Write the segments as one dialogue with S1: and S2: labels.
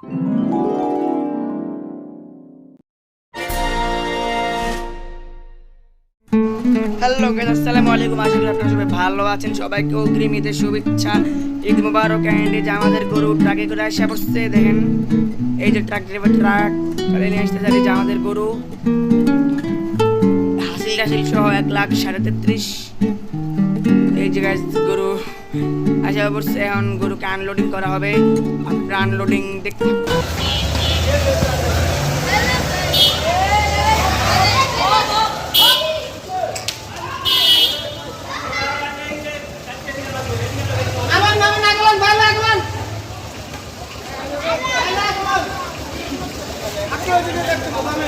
S1: Hello আসসালামু আলাইকুম আশা করি আপনারা সবাই ভালো আছেন। সবাইকে অগ্রিম ঈদের শুভেচ্ছা, ঈদ মুবারক অ্যান্ড যে আমাদের গরু ট্রাকে করে আসে বসছে, দেখেন। এই যে ট্রাক ড্রাইভার ট্রাক চলে নিয়ে আসতে যাবে যে আমাদের গরু। হাসিল টাসিল সহ এক লাখ সাড়ে তেত্রিশ। এই যে গাইস গরু আসা পড়ছে এখন গরুকে আনলোডিং করা হবে। আপনারা আনলোডিং দেখতে থাকুন।
S2: আমান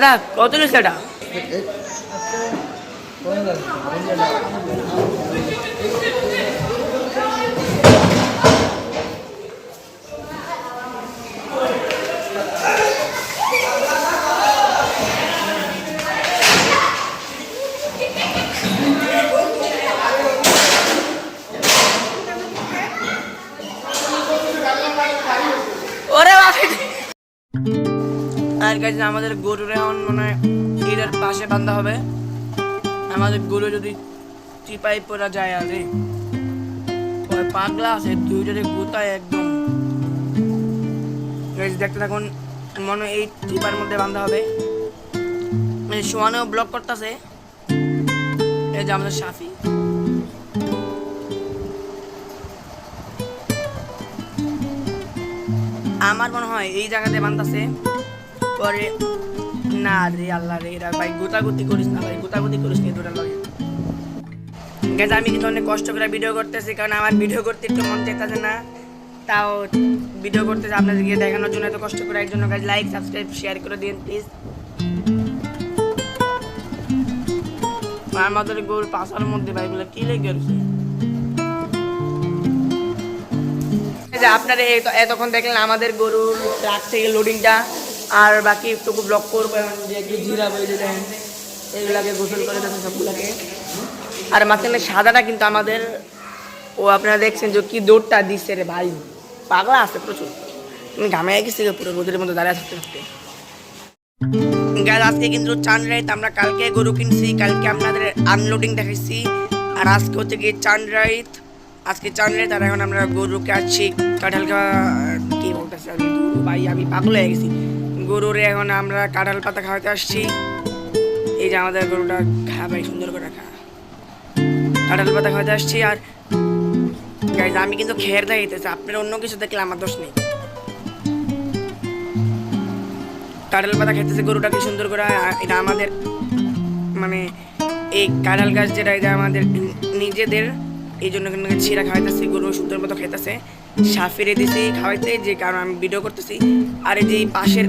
S1: দাদা কত নিচ্ছে এটা ওরে বাবা কাছে আমাদের গরুর এখন মানে এটার পাশে বান্ধা হবে। আমাদের গরু যদি চিপাই পড়া যায় আর পাগলা আছে, দুইটারে গুতায় একদম। দেখতে থাকুন, মনে হয় এই চিপার মধ্যে বান্ধা হবে। মানে সোয়ানেও ব্লক করতেছে। এই যে আমাদের সাফি। আমার মনে হয় এই জায়গাতে বান্ধাছে পরে, না রে আল্লাহ রে, এরা ভাই গুতাগুতি করিস না ভাই, গুতাগুতি করিস না দুটা লগে। গেছে আমি কিন্তু অনেক কষ্ট করে ভিডিও করতেছি, কারণ আমার ভিডিও করতে একটু মন চাইতেছে না। তাও ভিডিও করতেছে আপনাদেরকে দেখানোর জন্য এত কষ্ট করে। এর জন্য কাজ লাইক সাবস্ক্রাইব শেয়ার করে দিন প্লিজ আমাদের গরু পাশার মধ্যে ভাই বলে কি লেগে গেছে আপনারা এতক্ষণ দেখলেন আমাদের গরুর ট্রাক থেকে লোডিংটা আর বাকি একটু ব্লক করব এখন, যে একটু জিরা বই যে দেখেন, এগুলাকে গোসল করে দেবেন সবগুলাকে। আর মাঝখানে সাদাটা কিন্তু আমাদের, ও আপনারা দেখছেন যে কি দৌড়টা দিচ্ছে রে ভাই। পাগলা আছে প্রচুর। আমি ঘামে গেছি পুরো রোদের মধ্যে দাঁড়িয়ে থাকতে থাকতে। গাছ আজকে কিন্তু চান রাইত, আমরা কালকে গরু কিনছি, কালকে আপনাদের আনলোডিং দেখাইছি। আর আজকে হচ্ছে গিয়ে চান রাইত। আজকে চান রাইত, আর এখন আমরা গরুকে আসছি কাঁঠাল খাওয়া, কি বলতেছি আমি? ভাই, আমি পাগল হয়ে গেছি। গরুরে এখন আমরা কাঁঠাল পাতা খাওয়াতে আসছি। এই যে আমাদের গরুটা খা, ভাই, সুন্দর করে খা। কাঁঠাল পাতা খাওয়াতে আসছি আর গাইজ আমি কিন্তু খের দেখাইতেছি আপনার অন্য কিছু দেখলে আমার দোষ নেই। কাঁঠাল পাতা খেতেছে গরুটা, কি সুন্দর করে এটা আমাদের মানে এই কাঁঠাল গাছ যেটা, এটা আমাদের নিজেদের, এই জন্য কিন্তু ছিঁড়া খাওয়াইতেছি, গরু সুন্দর মতো খাইতেছে। সাফিরে দিছি, খাওয়াইতে, যে কারণ আমি ভিডিও করতেছি। আর এই যে পাশের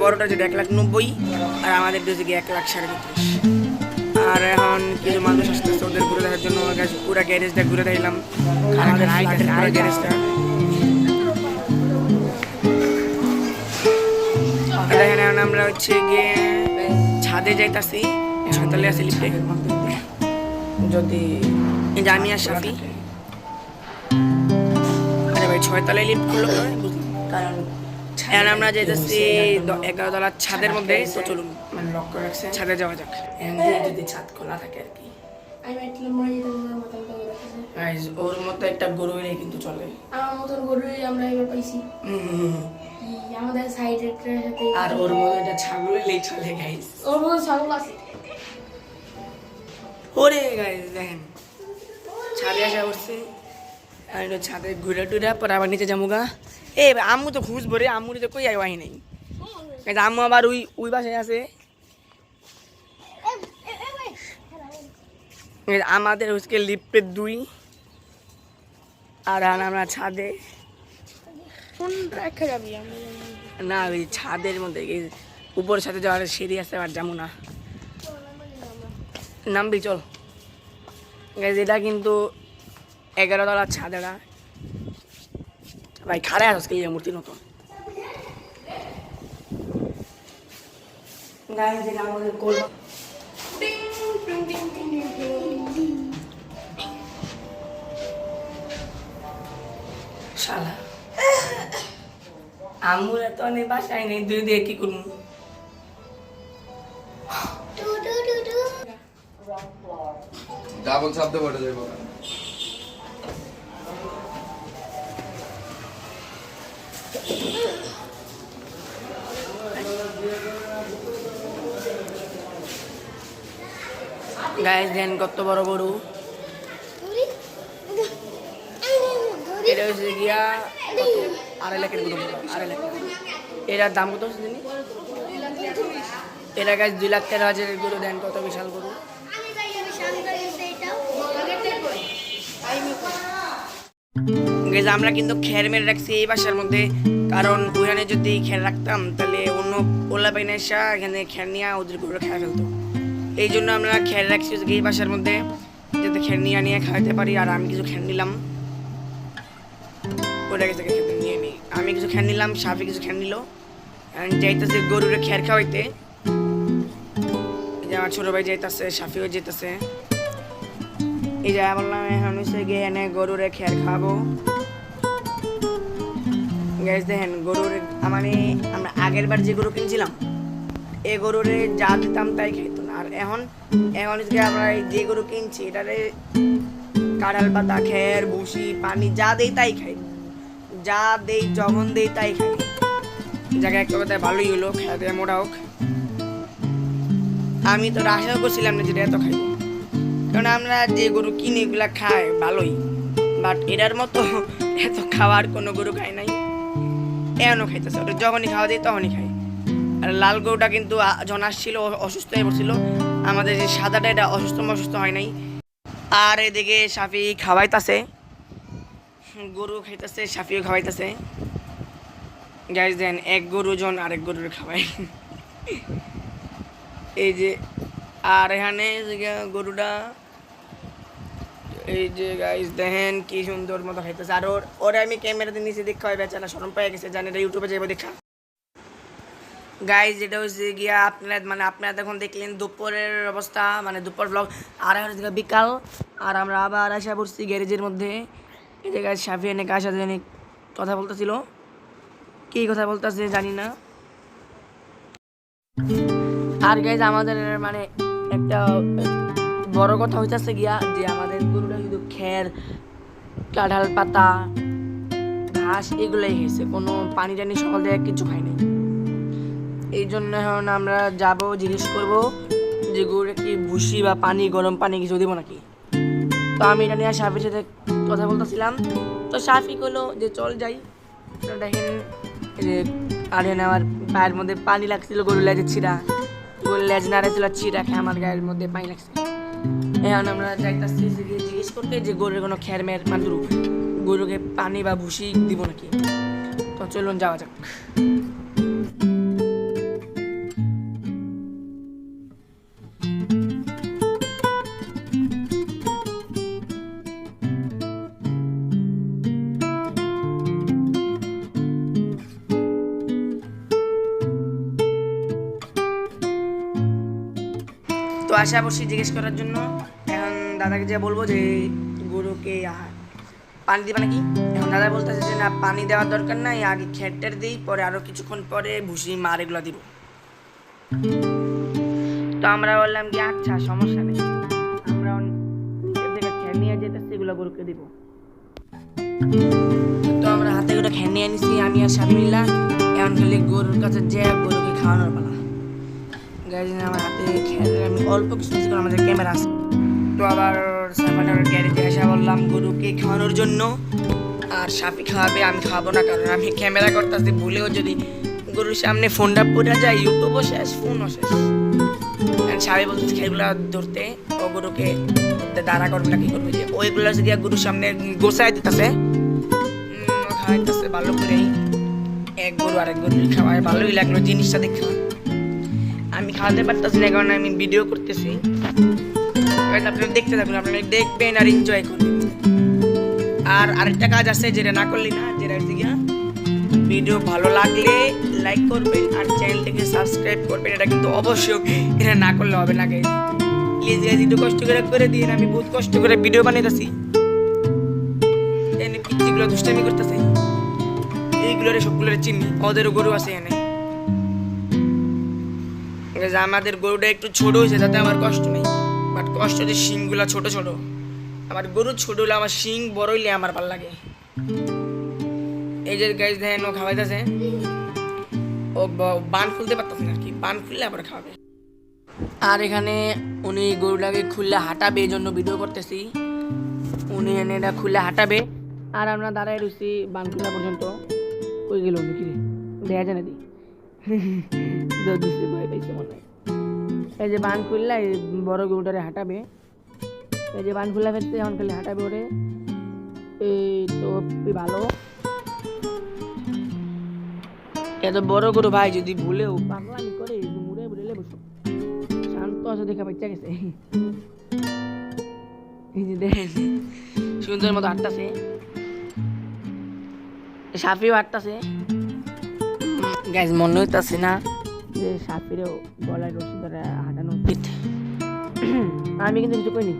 S1: বড়টা যেটা এক লাখ নব্বই আর আমাদের দিয়েছে গিয়ে এক লাখ সাড়ে তেত্রিশ আর এখন কিছু মানুষ আসতেছে ওদের ঘুরে দেখার জন্য। পুরো গ্যারেজটা ঘুরে দেখলাম গ্যারেজটা দেখেন এখন আমরা হচ্ছে গিয়ে ছাদে যাইতাছি ছয়তলে আছে লিফটে। যদি আমি আর সাফি। আরে ভাই ছয়তলায় লিফট? বুঝলাম কারণ এখন আমরা যাইতেছি দ- এগারো তলার ছাদের মধ্যে তো চলুন। মানে লক করে রাখছে ছাদে যাওয়া যাক। দিয়ে যদি ছাদ খোলা থাকে আর কি। Guys, ওর মতো একটা গরু কিন্তু চলে।
S2: আমার মতন গরুই আমরা এবার পাইছি। আমাদের সাইডের সাথে
S1: আর ওর মতো একটা ছাগল হলেই চলে গাইস
S2: ওর মতো ছাগল আছে।
S1: ওরে গাইস দেখেন। ছাদে আসা করছে তো ছাদে ঘুরে টুরে পরে আবার নিচে যাব গা। এ, আম্মু তো ঘুষ রে আম্মু তো কই আই নাই। আম্মু আবার ওই ওই বাসায় আছে। আমাদের হচ্ছে লিফটের দুই, আর আমরা ছাদে। না, ওই ছাদের মধ্যে, এই উপরের সাথে যাওয়ার সিঁড়ি আছে আর যাব না। নামবি চল। এটা কিন্তু এগারো তলার ছাদ আজকে এই মূর্তি নতুন Guys, এটা আমাদের কোল শালা আম্মুর এত নেই বাসায় নেই দুই দিয়ে কি করব
S3: ডাবল শব্দ পড়ে যাব
S1: গায়ে দেন কত বড় গরু। এটার দাম কত গাছ দুই লাখ তেরো হাজারের দেন কত বিশাল গরু। আমরা কিন্তু খের মেরে রাখছি এই বাসার মধ্যে। কারণ ওখানে যদি খের রাখতাম, তাহলে অন্য ওলা পাইনা এসা এখানে খের নিয়ে ওদের গরু খেয়ে ফেলতো। এই জন্য আমরা খেয়াল রাখছি এই বাসার মধ্যে যাতে খের নিয়ে নিয়ে খাওয়াতে পারি, আর আমি কিছু খের নিলাম। ওটা গেছে খেতে নিয়ে নিই আমি কিছু খের নিলাম, সাফি কিছু খের নিল। যাইতেছে গরুরে খের খাওয়াইতে। যে আমার ছোটো ভাই যাইতেছে, সাফিও যেতেছে এই যে বললাম এখন হচ্ছে গিয়ে এনে গরুরে খের খাব গ্যাস দেখেন, গরুর মানে আমরা আগের বার যে গরু কিনছিলাম এই গরুরে যা দিতাম তাই আর এখন এখন আমরা এই যে গরু কিনছি, এটারে কাঁঠাল পাতা, খের, ভুসি, পানি, যা দেই তাই খাই। যা দেই, যখন দেই তাই খাই। জায়গায় একটা কথায় ভালোই হলো খেতে মোটা হোক। আমি তো আশা করছিলাম না যেটা এত খাই কারণ আমরা যে গরু কিনে, এগুলা খাই ভালোই। বাট এটার মতো এত খাওয়ার কোনো গরু খাই নাই। এমনও খাইতেছে, ওটা যখনই খাওয়া দিই তখনই খাই লাল গরুটা কিন্তু যখন আসছিল অসুস্থ হয়ে পড়ছিল। আমাদের যে সাদাটা, এটা অসুস্থ অসুস্থ হয় নাই। আর এদিকে সাফি খাওয়াইতাছে। গরু খাইতেছে, সাফিও খাওয়াইতেছে। গ্যাস দেন এক গরু জন আরেক গরুর খাওয়াই এই যে, আর এখানে গরুটা। এই যে গাইস দেখেন কি সুন্দর মতো খাইতেছে। আর ওর ওরে আমি ক্যামেরাতে নিচে দেখা হয় বেচারা শরম পেয়ে গেছে। জানি ইউটিউবে যাব দেখা। গাইজ যেটা হচ্ছে গিয়া আপনারা মানে আপনারা তখন দেখলেন দুপুরের অবস্থা মানে দুপুর ব্লগ আর এখন হচ্ছে বিকাল, আর আমরা আবার আসা পড়ছি গ্যারেজের মধ্যে। এই যে গাছ সাফি এনে সাথে জানি কথা বলতেছিল। কী কথা বলতেছে জানি না। আর গাইজ আমাদের মানে একটা বড় কথা হইতেছে গিয়া, যে আমাদের গরুটা কিন্তু খের, কাঁঠাল পাতা, ঘাস, এগুলোই হয়েছে কোনো পানি টানি সকাল থেকে কিছু খাই নাই। এই জন্য এখন আমরা যাব, জিজ্ঞেস করব যে গরুরে কি ভুসি বা পানি, গরম পানি কিছু দেবো নাকি? তো আমি এটা নিয়ে সাফির সাথে কথা বলতেছিলাম। তো সাফি হলো যে চল যাই। দেখেন যে আর এখানে আমার পায়ের মধ্যে পানি লাগছিল, গরুর লেজে ছিঁড়া। গরুর লেজ নাড়াছিল ছিঁড়া খেয়ে আমার গায়ের মধ্যে পানি লাগছে। এখন আমরা যাইতাছি জিজ্ঞেস করতে যে গরুর কোনো খ্যার মেয়ের মাদুরু, গরুকে পানি বা ভুসি দিব নাকি? তো চলুন যাওয়া যাক। আশা বসি জিজ্ঞেস করার জন্য। এখন দাদাকে যে বলব যে, গরুকে আ- পানি দিবা নাকি? এখন দাদা বলতেছে যে, না, পানি দেওয়ার দরকার নাই, আগে খেটটার দিই, পরে আরও কিছুক্ষণ পরে ভুসি মার এগুলো দিব। তো আমরা বললাম কি আচ্ছা সমস্যা নেই। আমরা অন- এর থেকে খেয়ে নিয়ে যেতেছি এগুলো গরুকে দিব। তো আমরা হাতে করে খেয়ে নিয়ে নিছি আমি আর স্বামী মিলা এখন খালি গরুর কাছে যে গরুকে খাওয়ানোর পালা। গাড়ি আমার হাতে খেয়াল আমি অল্প কিছু করে আমাদের ক্যামেরা আছে। তো আবার সাইমানের গ্যারেজে এসে বললাম, গরুকে খাওয়ানোর জন্য আর সাপি খাওয়াবে, আমি খাওয়াবো না, কারণ আমি ক্যামেরা করতেছি, ভুলেও যদি গরুর সামনে ফোনটা পড়ে যায়, ইউটিউবও শেষ, ফোনও শেষ। কারণ সাপে বলতেছে সেগুলো ধরতে, ও গরুকে দাঁড়া করবে না, কি করবে? যে ওইগুলো গিয়া গরুর সামনে গোসাই দিতেছে খাওয়াইতেছে ভালো করেই। এক গরু আরেক গরু খাওয়ায়, ভালোই লাগল জিনিসটা দেখে। আমি খাওয়াতে পারতেছি না, কারণ আমি ভিডিও করতেছি। আপনারা দেখতে থাকুন, আপনারা দেখবেন আর এনজয় করবেন। আর আরেকটা কাজ আছে, যেটা না করলি না, যেটা হচ্ছে গিয়া ভিডিও ভালো লাগলে লাইক করবেন আর চ্যানেলটাকে সাবস্ক্রাইব করবেন। এটা কিন্তু অবশ্যই এটা না করলে হবে না গাইজ প্লিজ গাইজ একটু কষ্ট করে করে দিন আমি বহুত কষ্ট করে ভিডিও বানাইতেছি। এনে পিচ্ছিগুলো দুষ্টামি করতেছে। এইগুলোরে সবগুলোরে চিনি, ওদেরও গরু আছে এনে। Guys, আমাদের গরুটা একটু ছোট হয়েছে তাতে আমার কষ্ট নেই। বাট কষ্ট হচ্ছে শিংগুলা ছোট ছোট। আমার গরু ছোট হলে আমার শিং বড় হইলে আমার ভালো লাগে। এই যে গাইজ দেখেন ও খাওয়াইতেছে। ও বান খুলতে পারতেছে না আর কি। বান খুললে আবার খাবে আর এখানে উনি গরুটাকে খুললে হাঁটাবে এই জন্য ভিডিও করতেছি। উনি এনে এটা খুললে হাঁটাবে। আর আমরা দাঁড়ায় রয়েছি বান খোলা পর্যন্ত। কই গেল উনি কিরে দেখা যায় না দি দৌড় ভয় পাইছে মনে এই যে বান খুললা এই বড় গরুটারে হাঁটাবে। এই যে বান খুলে ফেলছে এখন খালি হাঁটাবে ওরে। এই তো ভালো। এত বড় গরু ভাই যদি ভুলেও পাগলামি করে মুড়ে বুড়ে বসো। শান্ত আছে দেখা বাচ্চা গেছে। এই সুন্দর মতো হাঁটতাছে। সাপিও হাঁটতাছে। গ্যাস মনে হইতেছে না যে সাপিরেও গলায় রশি ধরে হাঁটানো উচিত। আমি কিন্তু কিছু কইনি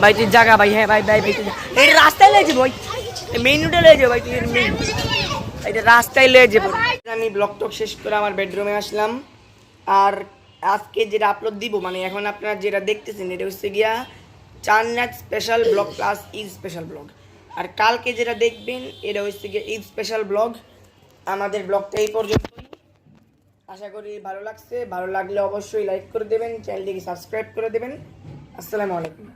S1: ভাই, তুই জাগা ভাই হ্যাঁ ভাই ভাই ভাই, তুই এই রাস্তায় লয়ে যাব মেইন লয়ে যাব, ভাই, তুই মেইন এটা রাস্তায় লয়ে যাব। আমি ব্লগ টক শেষ করে আমার বেডরুমে আসলাম। আর আজকে যেটা আপলোড দিব মানে এখন আপনারা যেটা দেখতেছেন, এটা হচ্ছে গিয়া চান্নাথ special blog plus Eid special blog আর কালকে যেটা দেখবেন, এটা হচ্ছে গিয়া ঈদ স্পেশাল ব্লগ আমাদের ব্লগটা এই পর্যন্তই। আশা করি ভালো লাগছে। ভালো লাগলে অবশ্যই লাইক করে দেবেন চ্যানেলটিকে সাবস্ক্রাইব করে দেবেন। আসসালামু আলাইকুম।